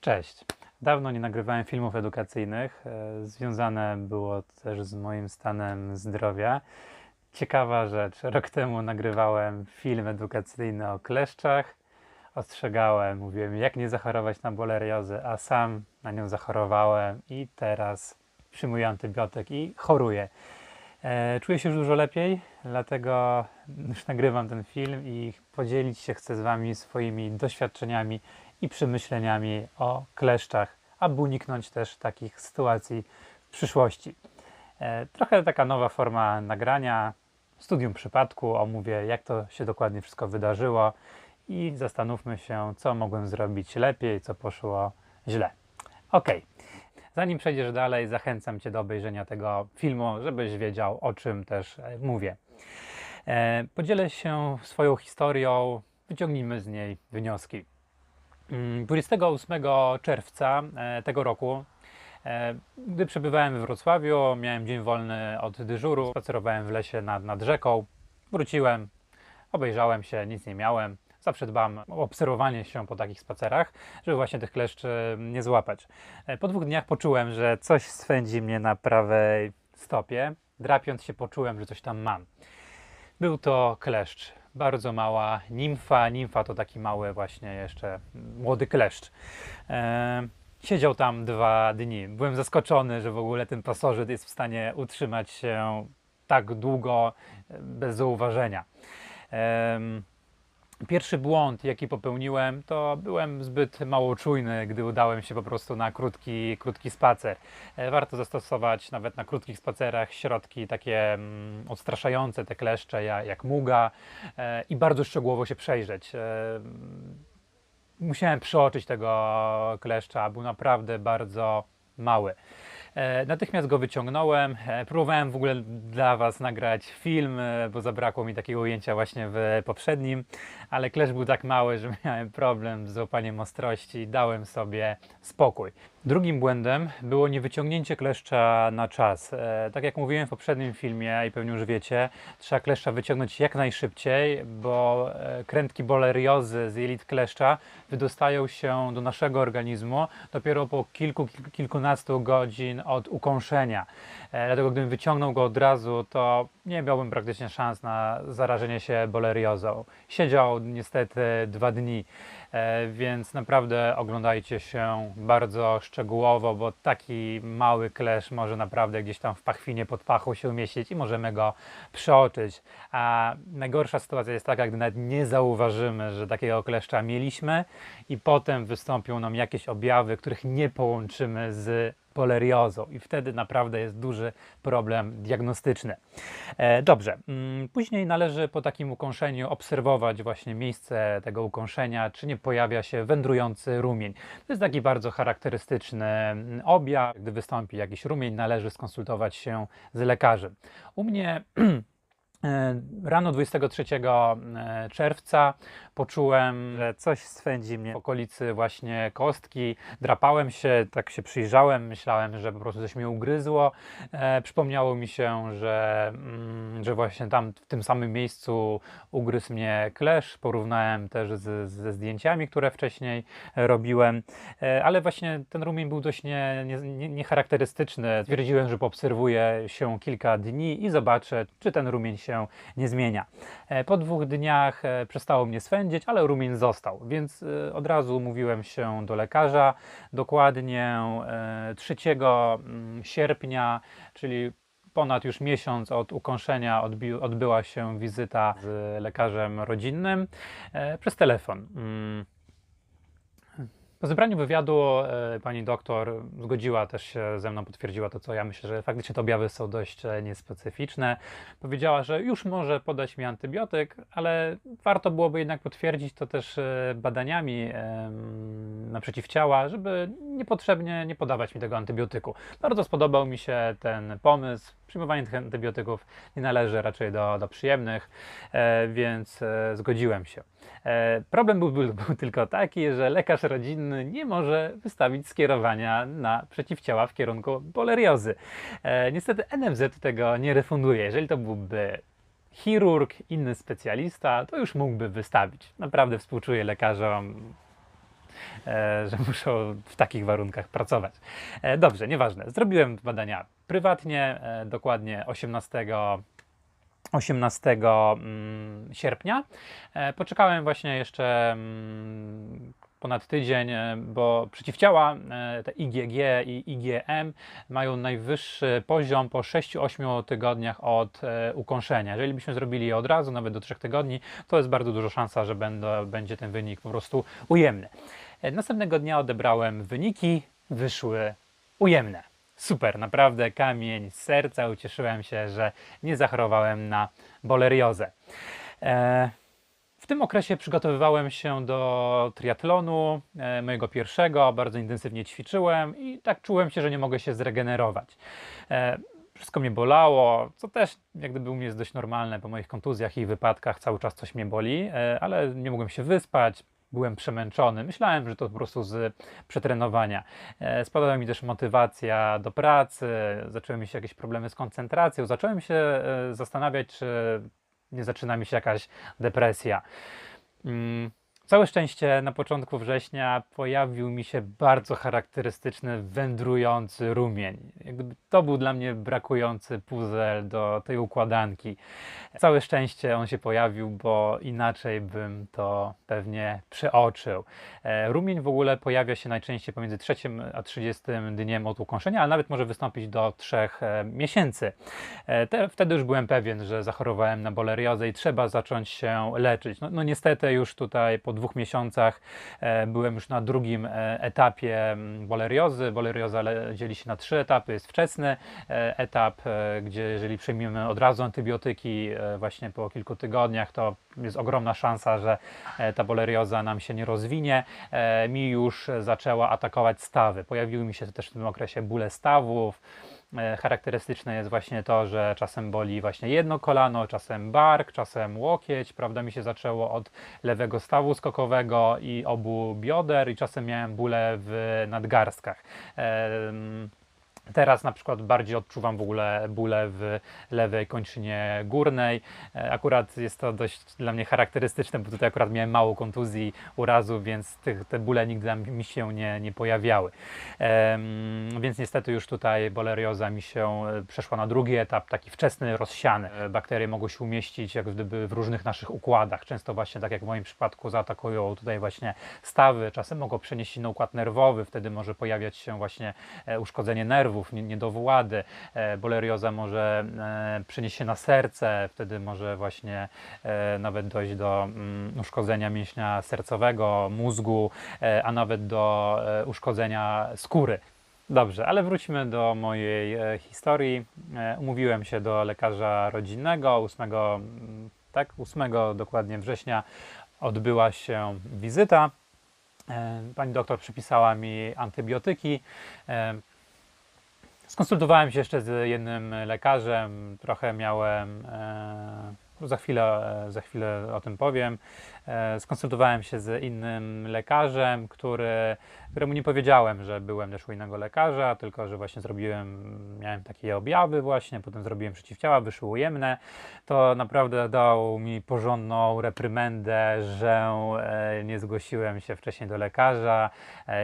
Cześć. Dawno nie nagrywałem filmów edukacyjnych. e, Związane było też z moim stanem zdrowia. Ciekawa rzecz. Rok temu nagrywałem film edukacyjny o kleszczach. Ostrzegałem, mówiłem, jak nie zachorować na boleriozę, a sam na nią zachorowałem i teraz przyjmuję antybiotyk i choruję. E, Czuję się już dużo lepiej, dlatego już nagrywam ten film i podzielić się chcę z Wami swoimi doświadczeniami i przemyśleniami o kleszczach, aby uniknąć też takich sytuacji w przyszłości. E, Trochę taka nowa forma nagrania, studium przypadku, omówię jak to się dokładnie wszystko wydarzyło i zastanówmy się, co mogłem zrobić lepiej, co poszło źle. Ok. Zanim przejdziesz dalej, zachęcam Cię do obejrzenia tego filmu, żebyś wiedział, o czym też e, mówię. E, Podzielę się swoją historią, wyciągnijmy z niej wnioski. Mm, 28 czerwca e, tego roku, e, gdy przebywałem we Wrocławiu, miałem dzień wolny od dyżuru, spacerowałem w lesie nad, nad rzeką, wróciłem, obejrzałem się, nic nie miałem. Zawsze dbam o obserwowanie się po takich spacerach, żeby właśnie tych kleszczy nie złapać. Po dwóch dniach poczułem, że coś swędzi mnie na prawej stopie. Drapiąc się poczułem, że coś tam mam. Był to kleszcz, bardzo mała nimfa. Nimfa to taki mały właśnie jeszcze młody kleszcz. E, siedział tam dwa dni. Byłem zaskoczony, że w ogóle ten pasożyt jest w stanie utrzymać się tak długo e, bez zauważenia. Em, Pierwszy błąd, jaki popełniłem, to byłem zbyt mało czujny, gdy udałem się po prostu na krótki, krótki spacer. E, Warto zastosować nawet na krótkich spacerach środki takie mm, odstraszające te kleszcze, jak, muga e, i bardzo szczegółowo się przejrzeć. E, Musiałem przeoczyć tego kleszcza, był naprawdę bardzo mały. E, Natychmiast go wyciągnąłem. E, Próbowałem w ogóle dla Was nagrać film, e, bo zabrakło mi takiego ujęcia właśnie w poprzednim, ale klesz był tak mały, że miałem problem z złapaniem ostrości. Dałem sobie spokój. Drugim błędem było niewyciągnięcie kleszcza na czas. E, Tak jak mówiłem w poprzednim filmie i pewnie już wiecie, trzeba kleszcza wyciągnąć jak najszybciej, bo e, krętki boleriozy z jelit kleszcza wydostają się do naszego organizmu dopiero po kilku, kilku kilkunastu godzin od ukąszenia. E, Dlatego gdybym wyciągnął go od razu, to nie miałbym praktycznie szans na zarażenie się boleriozą. Siedział niestety dwa dni, e, więc naprawdę oglądajcie się bardzo szczegółowo, bo taki mały klesz może naprawdę gdzieś tam w pachwinie pod pachą się umieścić i możemy go przeoczyć. A najgorsza sytuacja jest taka, gdy nawet nie zauważymy, że takiego kleszcza mieliśmy i potem wystąpią nam jakieś objawy, których nie połączymy z i wtedy naprawdę jest duży problem diagnostyczny. E, Dobrze, mm, później należy po takim ukąszeniu obserwować właśnie miejsce tego ukąszenia, czy nie pojawia się wędrujący rumień. To jest taki bardzo charakterystyczny mm, objaw. Gdy wystąpi jakiś rumień, należy skonsultować się z lekarzem. U mnie Rano 23 e, czerwca poczułem, że coś swędzi mnie w okolicy właśnie kostki. Drapałem się, tak się przyjrzałem, myślałem, że po prostu coś mnie ugryzło. E, przypomniało mi się, że, mm, że właśnie tam w tym samym miejscu ugryzł mnie klesz. Porównałem też z, ze zdjęciami, które wcześniej robiłem, e, ale właśnie ten rumień był dość nie, nie, nie, niecharakterystyczny. Stwierdziłem, że poobserwuję się kilka dni i zobaczę, czy ten rumień się nie zmienia. E, Po dwóch dniach e, przestało mnie swędzić, ale rumień został, więc e, od razu mówiłem się do lekarza. Dokładnie e, 3 mm, sierpnia, czyli ponad już miesiąc od ukąszenia odbyła się wizyta z lekarzem rodzinnym przez telefon. Po zebraniu wywiadu e, pani doktor zgodziła też się ze mną, potwierdziła to, co ja myślę, że faktycznie te objawy są dość e, niespecyficzne. Powiedziała, że już może podać mi antybiotyk, ale warto byłoby jednak potwierdzić to też e, badaniami na przeciwciała, żeby niepotrzebnie nie podawać mi tego antybiotyku. Bardzo spodobał mi się ten pomysł. Przyjmowanie tych antybiotyków nie należy raczej do, do przyjemnych, e, więc e, zgodziłem się. E, Problem był, był, był tylko taki, że lekarz rodzinny nie może wystawić skierowania na przeciwciała w kierunku poleriozy. Niestety NFZ tego nie refunduje. Jeżeli to byłby chirurg, inny specjalista, to już mógłby wystawić. Naprawdę współczuję lekarzom. E, że muszą w takich warunkach pracować. E, Dobrze, nieważne. Zrobiłem badania prywatnie, e, dokładnie 18 18 mm, sierpnia. Poczekałem właśnie jeszcze mm, ponad tydzień, bo przeciwciała te IgG i IgM mają najwyższy poziom po 6-8 tygodniach od ukąszenia. Jeżeli byśmy zrobili je od razu, nawet do 3 tygodni, to jest bardzo duża szansa, że będzie ten wynik po prostu ujemny. Następnego dnia odebrałem wyniki, wyszły ujemne. Super, naprawdę kamień z serca. Ucieszyłem się, że nie zachorowałem na boleriozę. E, w tym okresie przygotowywałem się do triatlonu, e, mojego pierwszego, bardzo intensywnie ćwiczyłem i tak czułem się, że nie mogę się zregenerować. E, wszystko mnie bolało, co też jak gdyby u mnie jest dość normalne po moich kontuzjach i wypadkach, cały czas coś mnie boli, ale nie mogłem się wyspać, byłem przemęczony. Myślałem, że to po prostu z przetrenowania. E, Spadała mi też motywacja do pracy, zaczęły mi się jakieś problemy z koncentracją, zacząłem się e, zastanawiać, czy nie zaczyna mi się jakaś depresja. Mm, Całe szczęście na początku września pojawił mi się bardzo charakterystyczny wędrujący rumień. Jakby to był dla mnie brakujący puzzle do tej układanki. Całe szczęście on się pojawił, bo inaczej bym to pewnie przeoczył. E, Rumień w ogóle pojawia się najczęściej pomiędzy 3 a 30 dniem od ukąszenia, ale nawet może wystąpić do 3 miesięcy. E, Te, wtedy już byłem pewien, że zachorowałem na boleriozę i trzeba zacząć się leczyć. No, no niestety już tutaj po dwóch miesiącach e, byłem już na drugim e, etapie mm, boleriozy. Bolerioza le- dzieli się na trzy etapy. Jest wczesny e, etap, gdzie jeżeli przyjmiemy od razu antybiotyki właśnie po kilku tygodniach, to jest ogromna szansa, że ta bolerioza nam się nie rozwinie. Mi już zaczęła atakować stawy. Pojawiły mi się też w tym okresie bóle stawów. E, Charakterystyczne jest właśnie to, że czasem boli właśnie jedno kolano, czasem bark, czasem łokieć, prawda? Mi się zaczęło od lewego stawu skokowego i obu bioder i czasem miałem bóle w nadgarstkach. Teraz na przykład bardziej odczuwam w ogóle bóle w lewej kończynie górnej. E, Akurat jest to dość dla mnie charakterystyczne, bo tutaj akurat miałem mało kontuzji, urazu, więc tych, te bóle nigdy mi się nie, nie pojawiały. Więc niestety już tutaj bolerioza mi się e, przeszła na drugi etap, taki wczesny, rozsiany. E, Bakterie mogą się umieścić jak gdyby w różnych naszych układach. Często właśnie tak jak w moim przypadku zaatakują tutaj właśnie stawy, czasem mogą przenieść się na układ nerwowy, wtedy może pojawiać się właśnie uszkodzenie nerwów, nie- niedowłady. E, Bolerioza może e, przenieść się na serce, wtedy może właśnie e, nawet dojść do mm, uszkodzenia mięśnia sercowego, mózgu, a nawet do uszkodzenia skóry. Dobrze, ale wróćmy do mojej historii. Umówiłem się do lekarza rodzinnego 8, mm, tak, 8 dokładnie września odbyła się wizyta. Pani doktor przypisała mi antybiotyki. Skonsultowałem się jeszcze z jednym lekarzem, trochę miałem, e, za chwilę, e, za chwilę o tym powiem. E, Skonsultowałem się z innym lekarzem, który, któremu nie powiedziałem, że byłem też u innego lekarza, tylko że właśnie zrobiłem, miałem takie objawy właśnie, potem zrobiłem przeciwciała, wyszły ujemne. To naprawdę dał mi porządną reprymendę, że e, nie zgłosiłem się wcześniej do lekarza.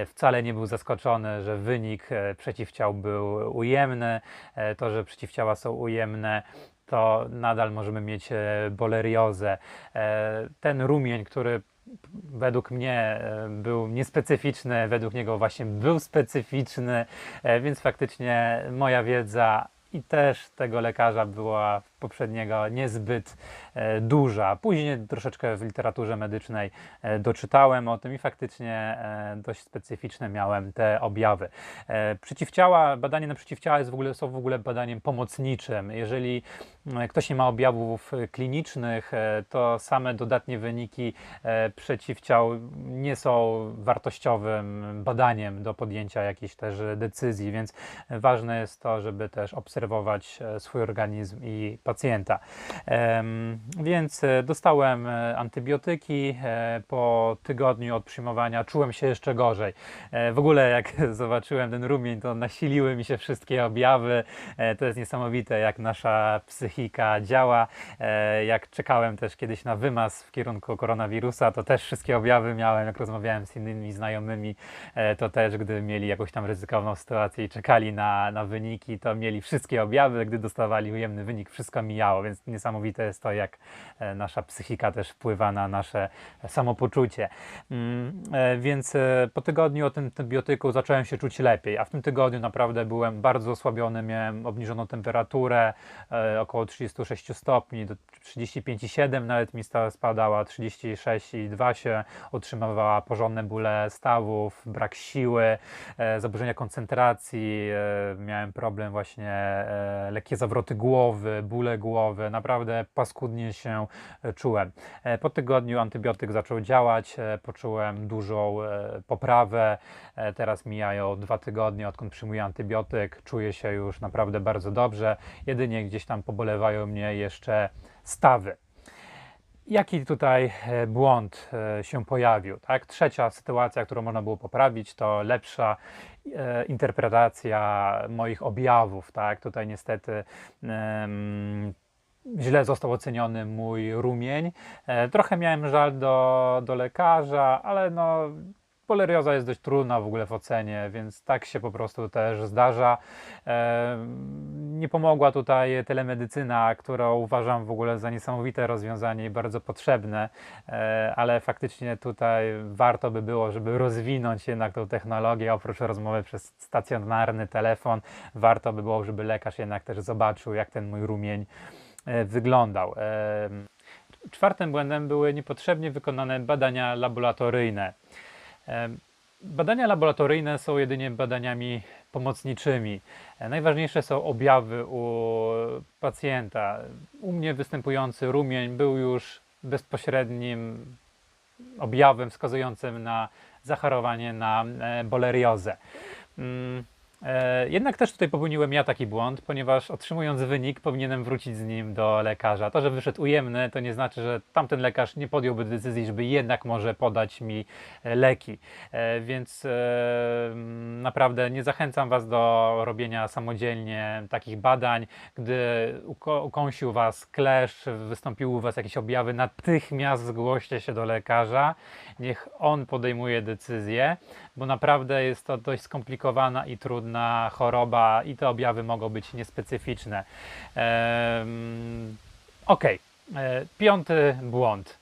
Wcale nie był zaskoczony, że wynik przeciwciał był ujemny. To, że przeciwciała są ujemne, to nadal możemy mieć e, boleriozę. E, Ten rumień, który według mnie e, był niespecyficzny, według niego właśnie był specyficzny, więc faktycznie moja wiedza i też tego lekarza była poprzedniego niezbyt e, duża. Później troszeczkę w literaturze medycznej e, doczytałem o tym i faktycznie e, dość specyficzne miałem te objawy. Przeciwciała, badanie na przeciwciała jest w ogóle, są w ogóle badaniem pomocniczym. Jeżeli ktoś nie ma objawów klinicznych, to same dodatnie wyniki przeciwciał nie są wartościowym badaniem do podjęcia jakiejś też decyzji, więc ważne jest to, żeby też obserwować swój organizm i pacjenta. Więc e, dostałem e, antybiotyki. e, Po tygodniu od przyjmowania czułem się jeszcze gorzej. W ogóle jak zobaczyłem ten rumień, to nasiliły mi się wszystkie objawy. To jest niesamowite, jak nasza psychika działa. Jak czekałem też kiedyś na wymaz w kierunku koronawirusa, to też wszystkie objawy miałem, jak rozmawiałem z innymi znajomymi, to też gdy mieli jakąś tam ryzykowną sytuację i czekali na, na wyniki, to mieli wszystkie objawy, gdy dostawali ujemny wynik, wszystko mijało, więc niesamowite jest to, jak e, nasza psychika też wpływa na nasze samopoczucie. Mm, e, Więc e, po tygodniu od antybiotyku zacząłem się czuć lepiej, a w tym tygodniu naprawdę byłem bardzo osłabiony, miałem obniżoną temperaturę, e, około 36 stopni, do 35,7 nawet mi sta- spadała, 36,2 się utrzymywała, porządne bóle stawów, brak siły, e, zaburzenia koncentracji, e, miałem problem właśnie, e, lekkie zawroty głowy, bóle głowy, naprawdę paskudnie się e, czułem. E, Po tygodniu antybiotyk zaczął działać, e, poczułem dużą poprawę, teraz mijają dwa tygodnie, odkąd przyjmuję antybiotyk, czuję się już naprawdę bardzo dobrze, jedynie gdzieś tam pobolewają mnie jeszcze stawy. Jaki tutaj e, błąd e, się pojawił? Tak? Trzecia sytuacja, którą można było poprawić, to lepsza e, interpretacja moich objawów. Tak? Tutaj niestety źle został oceniony mój rumień. Trochę miałem żal do, do lekarza, ale no, polerioza jest dość trudna w ogóle w ocenie, więc tak się po prostu też zdarza. E, nie pomogła tutaj telemedycyna, którą uważam w ogóle za niesamowite rozwiązanie i bardzo potrzebne, e, ale faktycznie tutaj warto by było, żeby rozwinąć jednak tą technologię, oprócz rozmowy przez stacjonarny telefon, warto by było, żeby lekarz jednak też zobaczył, jak ten mój rumień e, wyglądał. Czwartym błędem były niepotrzebnie wykonane badania laboratoryjne. Badania laboratoryjne są jedynie badaniami pomocniczymi. E, Najważniejsze są objawy u pacjenta. U mnie występujący rumień był już bezpośrednim objawem wskazującym na zachorowanie na e, boleriozę. E, Jednak też tutaj popełniłem ja taki błąd, ponieważ otrzymując wynik powinienem wrócić z nim do lekarza. To, że wyszedł ujemny, to nie znaczy, że tamten lekarz nie podjąłby decyzji, żeby jednak może podać mi e, leki. E, Więc mm, naprawdę nie zachęcam Was do robienia samodzielnie takich badań. Gdy ukąsił Was kleszcz, wystąpiły u Was jakieś objawy, natychmiast zgłoście się do lekarza. Niech on podejmuje decyzję, bo naprawdę jest to dość skomplikowana i trudna choroba i te objawy mogą być niespecyficzne. Okej, e, piąty błąd.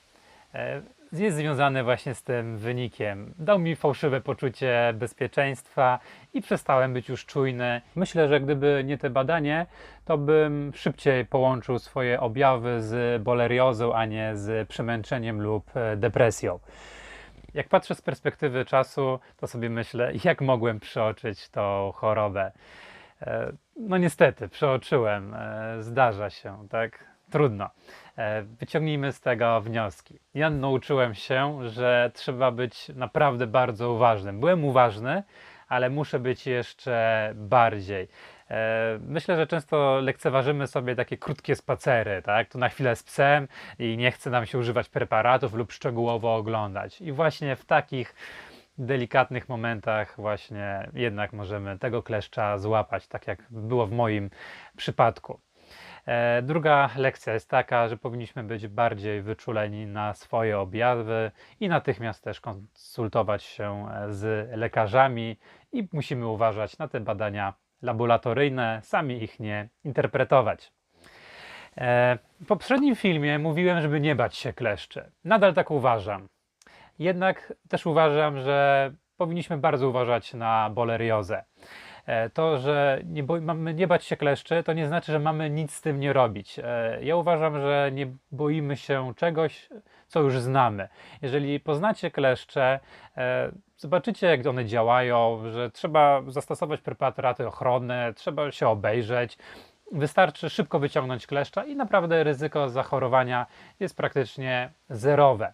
E, Jest związany właśnie z tym wynikiem. Dał mi fałszywe poczucie bezpieczeństwa i przestałem być już czujny. Myślę, że gdyby nie te badanie, to bym szybciej połączył swoje objawy z boleriozą, a nie z przemęczeniem lub e, depresją. Jak patrzę z perspektywy czasu, to sobie myślę, jak mogłem przeoczyć tą chorobę. E, No niestety, przeoczyłem. E, Zdarza się, tak? Trudno. E, Wyciągnijmy z tego wnioski. Ja nauczyłem się, że trzeba być naprawdę bardzo uważnym. Byłem uważny, ale muszę być jeszcze bardziej. E, Myślę, że często lekceważymy sobie takie krótkie spacery, tak? Tu na chwilę z psem i nie chce nam się używać preparatów lub szczegółowo oglądać. I właśnie w takich delikatnych momentach właśnie jednak możemy tego kleszcza złapać, tak jak było w moim przypadku. E, Druga lekcja jest taka, że powinniśmy być bardziej wyczuleni na swoje objawy i natychmiast też konsultować się e, z lekarzami i musimy uważać na te badania laboratoryjne, sami ich nie interpretować. E, W poprzednim filmie mówiłem, żeby nie bać się kleszczy. Nadal tak uważam. Jednak też uważam, że powinniśmy bardzo uważać na boleriozę. E, To, że nie mamy nie bać się kleszczy, to nie znaczy, że mamy nic z tym nie robić. E, Ja uważam, że nie boimy się czegoś, co już znamy. Jeżeli poznacie kleszcze, zobaczycie, jak one działają, że trzeba zastosować preparaty ochronne, trzeba się obejrzeć. Wystarczy szybko wyciągnąć kleszcza i naprawdę ryzyko zachorowania jest praktycznie zerowe.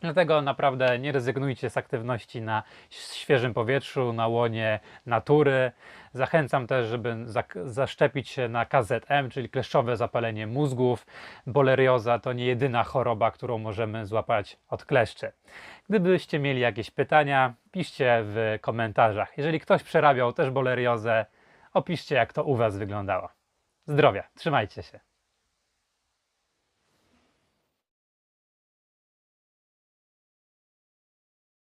Dlatego naprawdę nie rezygnujcie z aktywności na świeżym powietrzu, na łonie natury. Zachęcam też, żeby zaszczepić się na KZM, czyli kleszczowe zapalenie mózgów. Bolerioza to nie jedyna choroba, którą możemy złapać od kleszczy. Gdybyście mieli jakieś pytania, piszcie w komentarzach. Jeżeli ktoś przerabiał też boleriozę, opiszcie jak to u Was wyglądało. Zdrowia, trzymajcie się.